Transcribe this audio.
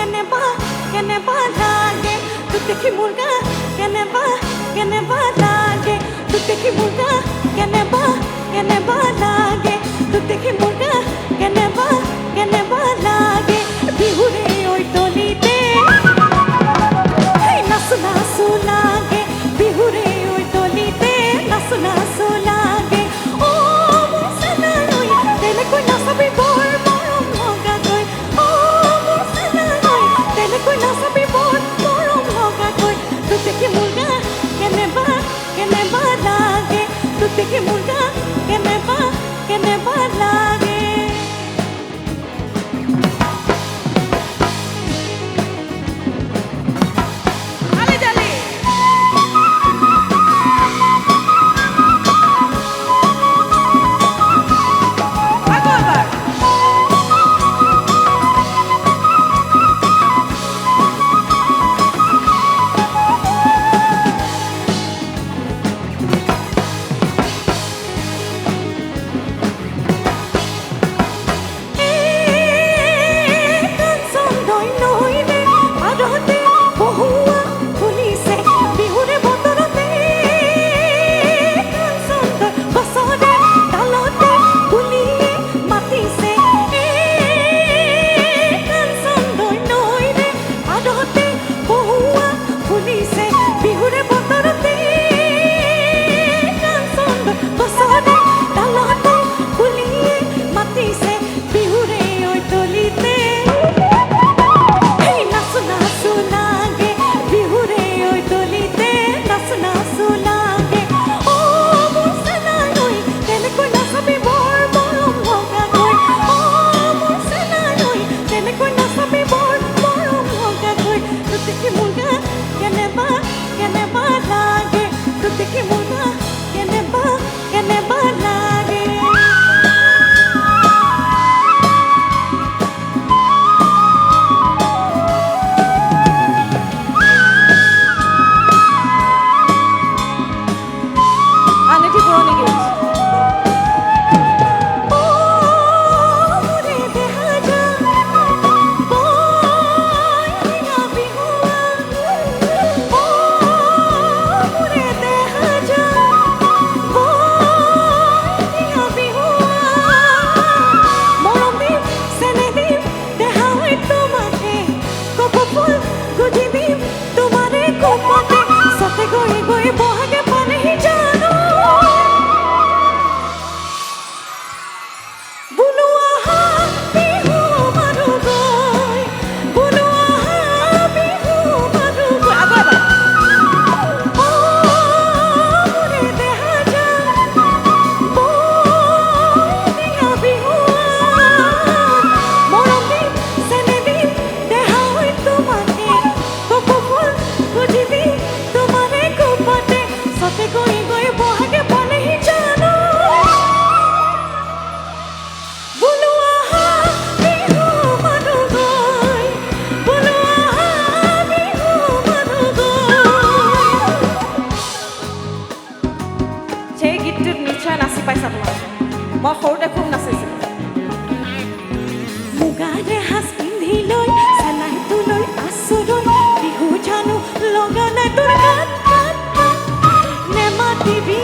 কেনেবা কেনেবা লাগে তোক দেখি মোৰ গা কেনেবা কেনেবা লাগে তোক দেখি মোৰ গা কেনেবা কেনেবা লাগে lang মই সৰুতে খুব নাচিছিলোঁ মুগাৰে সাজ পিন্ধি লৈ চেলাই তোলৈ আচৰণ বিহু জানো লগা নাই তোৰ নেমাতিবি